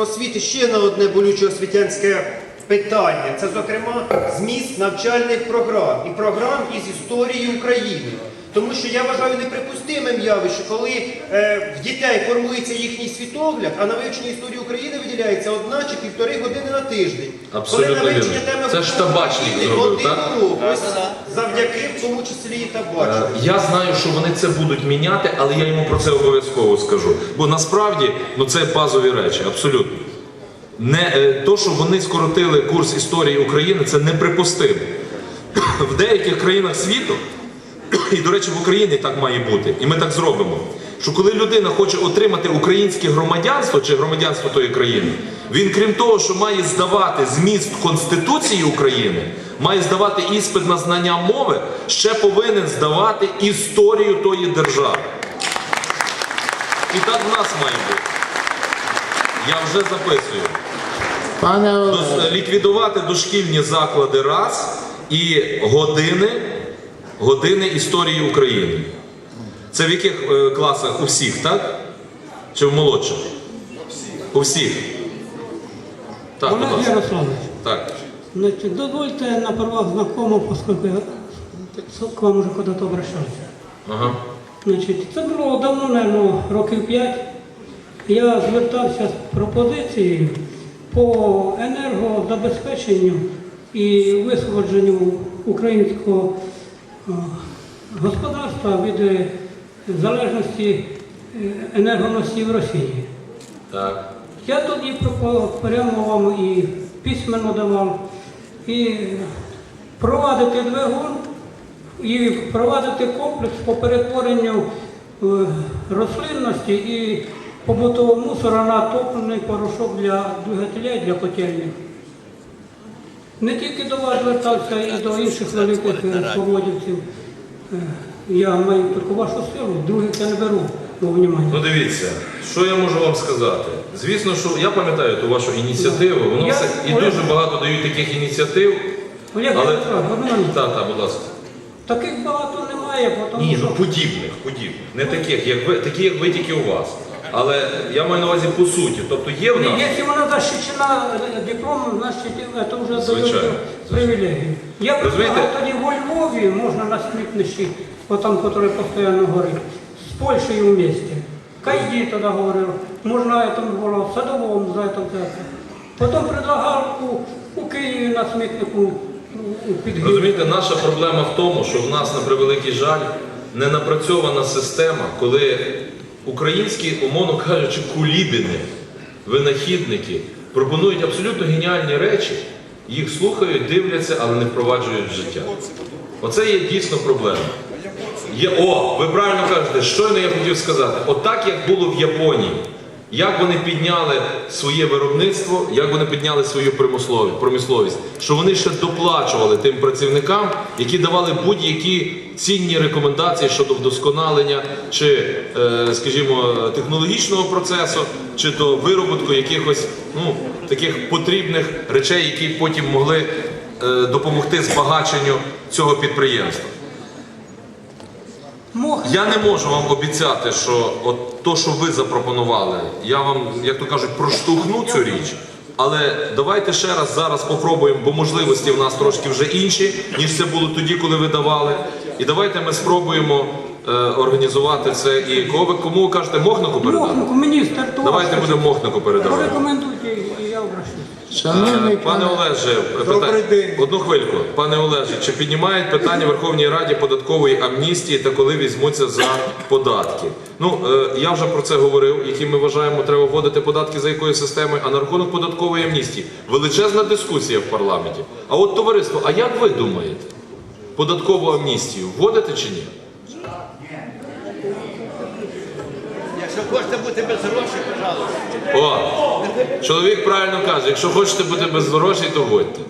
освіти ще на одне болюче освітянське питання. Це, зокрема, зміст навчальних програм і програм із історії України. Тому що я вважаю неприпустимим явище, коли е, в дітей формується їхній світогляд, а на вивчення історії України виділяється одна чи півтори години на тиждень. Абсолютно коли на вивчення вірно. теми Це ж табачник зробив, так? Ось завдяки в тому числі і табачнику. Е, Я знаю, що вони це будуть міняти, але я йому про це обов'язково скажу. Бо насправді ну це базові речі, абсолютно. Не е, то, що вони скоротили курс історії України, це неприпустимо. В деяких країнах світу, і до речі, в Україні так має бути, і ми так зробимо. Що коли людина хоче отримати українське громадянство чи громадянство тої країни, він, крім того, що має здавати зміст Конституції України, має здавати іспит на знання мови, ще повинен здавати історію тої держави. І так в нас має бути. Я вже записую. Пане ліквідувати дошкільні заклади раз і години, години історії України. Це в яких е, класах? У всіх, так? Чи в молодших? У всіх. Так, будь Олег ласка. Ярославович, Так. значит, дозвольте на правах знакомого, поскольку я к вам уже когда-то обращался. Ага. Значить, це було давно, наверное, років 5. Я звертався з пропозицією по енергозабезпеченню і висвободженню українського господарства від е, залежності е, енергоносіїв Росії. Так. Я тоді прямо вам і письменно давав, і провадити двигун, і провадити комплекс по перетворенню е, рослинності і побутового мусора на топливний порошок для двигателя і для котельних. Не тільки до вас звертався, і до інших великих е, поводівців. Е, Я маю тільки вашу силу, других я не беру во внимання. Ну дивіться, що я можу вам сказати? Звісно, що я пам'ятаю ту вашу ініціативу, воно Я- все і Олег- дуже багато дають таких ініціатив. Олег Але-. Так, так, будь ласка. Таких багато немає, тому Ні, ну подібних, подібних. Не таких, як ви, такі, як ви тільки у вас. Але я маю на увазі по суті. Тобто є в нас. якщо вона захищена е, дипломом, значить це вже Звичайно. дає привілегію. Я Розумієте? тоді во Львові можна на смітнищі, отам, який постійно горить, з Польщею вместе. Кайді тоді говорив, можна там було в садовому за це взяти. Потім предлагав у, у Києві на смітнику ну, під Гір. Розумієте, наша проблема в тому, що в нас на превеликий жаль не напрацьована система, коли українські, умовно кажучи, кулібіни, винахідники пропонують абсолютно геніальні речі, їх слухають, дивляться, але не впроваджують в життя. Оце є дійсно проблема. Є, о, ви правильно кажете, щойно я хотів сказати, отак як було в Японії, як вони підняли своє виробництво, як вони підняли свою промисловість, що вони ще доплачували тим працівникам, які давали будь-які цінні рекомендації щодо вдосконалення чи, е, скажімо, технологічного процесу, чи до вироботку якихось ну, таких потрібних речей, які потім могли е, допомогти збагаченню цього підприємства. Я не можу вам обіцяти, що от то, що ви запропонували, я вам, як то кажуть, проштовхну цю річ. Але давайте ще раз зараз попробуємо, бо можливості в нас трошки вже інші, ніж це було тоді, коли ви давали. І давайте ми спробуємо е, організувати це. І кого ви кому ви кажете, Мохнику передати? Мохнику, міністр Давайте будемо Мохнику передавати. Порекомендуйте. Шановний Е, Пане Олеже, питання- день. одну хвильку. Пане Олеже, чи піднімають питання Верховній Раді податкової амністії та коли візьмуться за податки? Ну е, я вже про це говорив, які ми вважаємо, треба вводити податки за якою системою. А на рахунок податкової амністії величезна дискусія в парламенті. А от товариство, а як ви думаєте? Податкову амністію вводити чи ні? Хочете бути без грошей, пожалуйста. О, чоловік правильно каже, якщо хочете бути без грошей, то вводьте.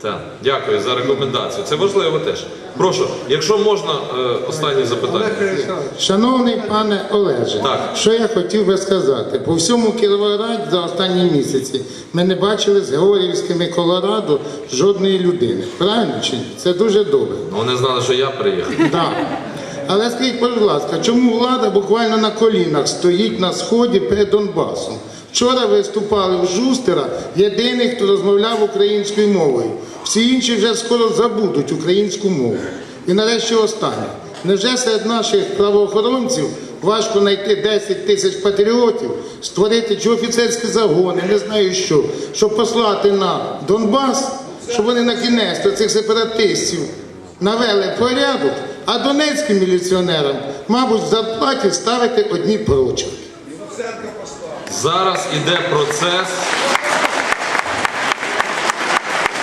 Так, дякую за рекомендацію. Це важливо теж. Прошу, якщо можна, е, останнє запитання. шановний пане Олеже, Так. що я хотів би сказати? По всьому Кіровограді за останні місяці ми не бачили з Георгіївськими Колорадо жодної людини. Правильно чи ні? Це дуже добре. Вони знали, що я приїхав. Так. Але скажіть, будь ласка, чому влада буквально на колінах стоїть на сході перед Донбасом? Вчора виступали в Жустера, єдиний, хто розмовляв українською мовою. Всі інші вже скоро забудуть українську мову. І нарешті останнє. Невже серед наших правоохоронців важко знайти 10 тисяч патріотів, створити чи офіцерські загони, не знаю що, щоб послати на Донбас, щоб вони на кінець цих сепаратистів навели порядок, а донецьким міліціонерам, мабуть, в зарплаті ставити одні прочерки. Зараз іде процес.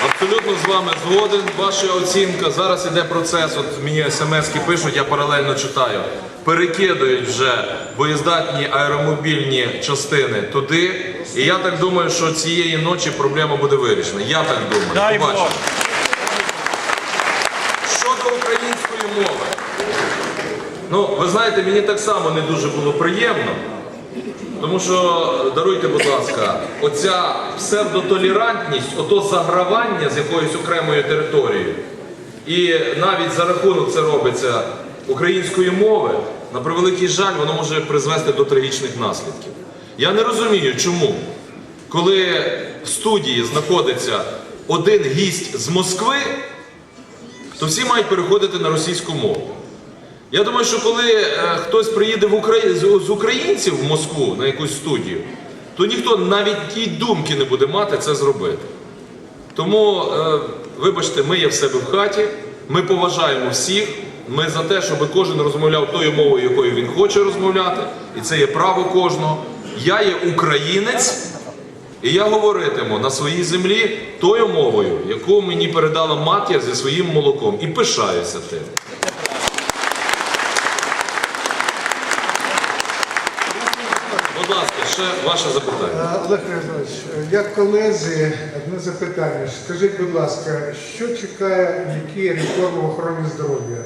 Абсолютно з вами згоден. Ваша оцінка. Зараз іде процес. От мені смски пишуть, я паралельно читаю. Перекидують вже боєздатні аеромобільні частини туди. І я так думаю, що цієї ночі проблема буде вирішена. Я так думаю. Дай Побачимо. Бог. Щодо української мови. Ну, ви знаєте, мені так само не дуже було приємно. Тому що, даруйте, будь ласка, оця псевдотолерантність, ото загравання з якоюсь окремою територією, і навіть за рахунок це робиться української мови, на превеликий жаль, воно може призвести до трагічних наслідків. Я не розумію, чому, коли в студії знаходиться один гість з Москви, то всі мають переходити на російську мову. Я думаю, що коли е, хтось приїде в Украї... з українців в Москву на якусь студію, то ніхто навіть тій думки не буде мати це зробити. Тому, е, вибачте, ми є в себе в хаті, ми поважаємо всіх. Ми за те, щоб кожен розмовляв тою мовою, якою він хоче розмовляти, і це є право кожного. Я є українець, і я говоритиму на своїй землі тою мовою, яку мені передала матір зі своїм молоком, і пишаюся тим. Ще ваше запитання. Олег Григорович, як колезі, одне запитання. Скажіть, будь ласка, що чекає які реформи в охороні здоров'я?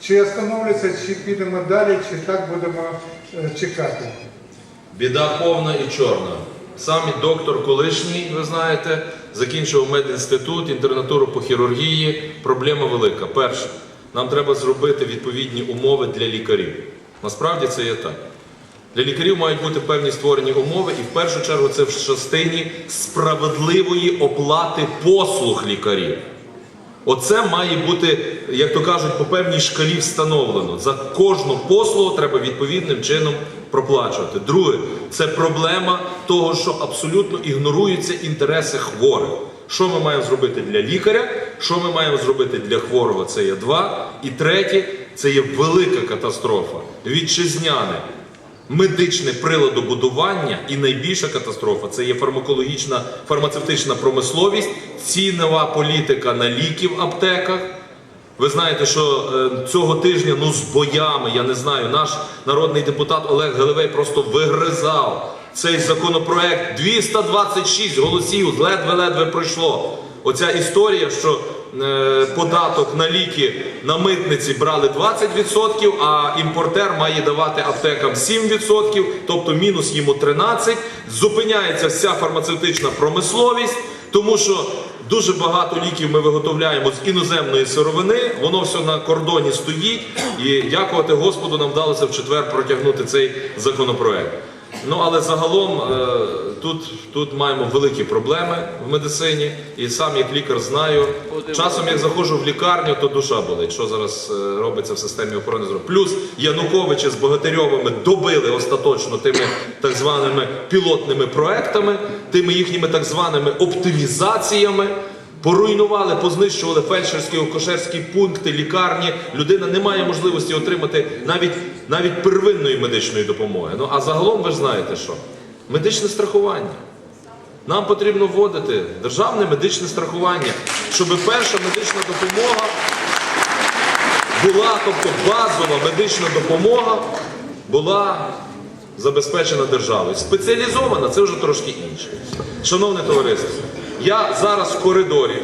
Чи остановляться, чи підемо далі, чи так будемо е, чекати? Біда повна і чорна. Сам доктор колишній, ви знаєте, закінчив медінститут, інтернатуру по хірургії. Проблема велика. Перше, нам треба зробити відповідні умови для лікарів. Насправді це є так. Для лікарів мають бути певні створені умови, і в першу чергу це в частині справедливої оплати послуг лікарів. Оце має бути, як то кажуть, по певній шкалі встановлено. За кожну послугу треба відповідним чином проплачувати. Друге, це проблема того, що абсолютно ігноруються інтереси хворих. Що ми маємо зробити для лікаря, що ми маємо зробити для хворого, це є два. І третє, це є велика катастрофа. Вітчизняне медичне приладобудування і найбільша катастрофа це є фармакологічна фармацевтична промисловість, цінова політика на ліки в аптеках. Ви знаєте, що е, цього тижня ну з боями, я не знаю, наш народний депутат Олег Гелевей просто вигризав цей законопроект. 226 голосів ледве-ледве пройшло. Оця історія, що податок на ліки на митниці брали 20%, а імпортер має давати аптекам 7%, тобто мінус йому 13%. Зупиняється вся фармацевтична промисловість, тому що дуже багато ліків ми виготовляємо з іноземної сировини, воно все на кордоні стоїть. І дякувати Господу, нам вдалося в четвер протягнути цей законопроект. Ну але загалом е, тут, тут маємо великі проблеми в медицині, і сам як лікар знаю. Часом як заходжу в лікарню, то душа болить, що зараз е, робиться в системі охорони здоров'я. Плюс Януковича з Богатирьовими добили остаточно тими так званими пілотними проектами, тими їхніми так званими оптимізаціями. Поруйнували, познищували фельдшерські акушерські пункти, лікарні. Людина не має можливості отримати навіть, навіть первинної медичної допомоги. Ну а загалом ви ж знаєте що? Медичне страхування. Нам потрібно вводити державне медичне страхування, щоб перша медична допомога була, тобто базова медична допомога була забезпечена державою. Спеціалізована це вже трошки інше. Шановне товариство, я зараз в коридорі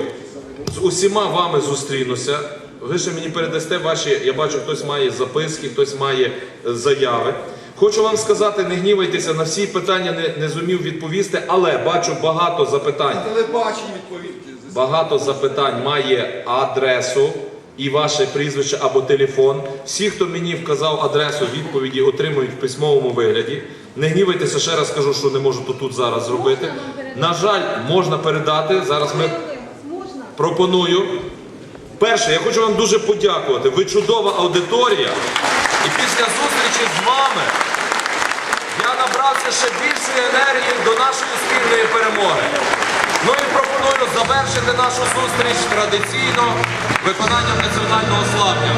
з усіма вами зустрінуся. Ви ще мені передасте ваші, я бачу, хтось має записки, хтось має заяви. Хочу вам сказати, не гнівайтеся, на всі питання не, не зумів відповісти, але бачу багато запитань. Телебачення відповідь. Багато запитань має адресу і ваше прізвище або телефон. Всі, хто мені вказав адресу, відповіді отримують в письмовому вигляді. Не гнівайтеся, ще раз кажу, що не можу то тут зараз зробити. На жаль, можна передати. Зараз ми Можна? пропоную. Перше, я хочу вам дуже подякувати. Ви чудова аудиторія. І після зустрічі з вами я набрався ще більшої енергії до нашої спільної перемоги. Ну і пропоную завершити нашу зустріч традиційно виконанням національного слав'я.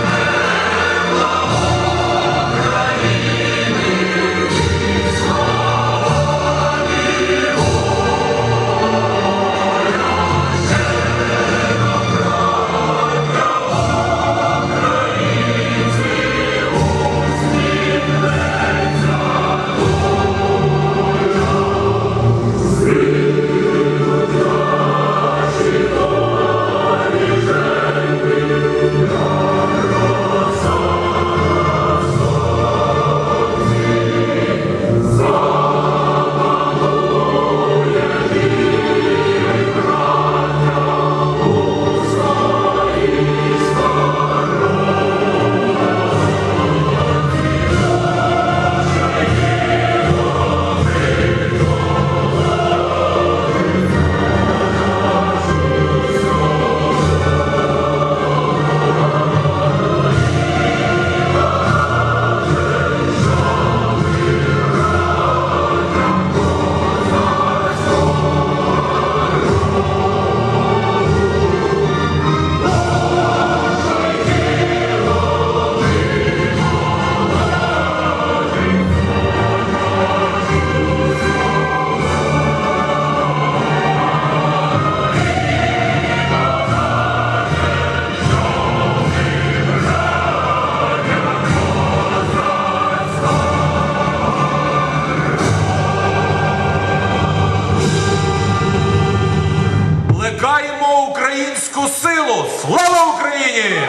Українську силу! Слава Україні!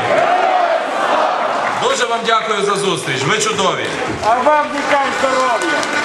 Дуже вам дякую за зустріч. Ви чудові! А вам вітаю здоров'я!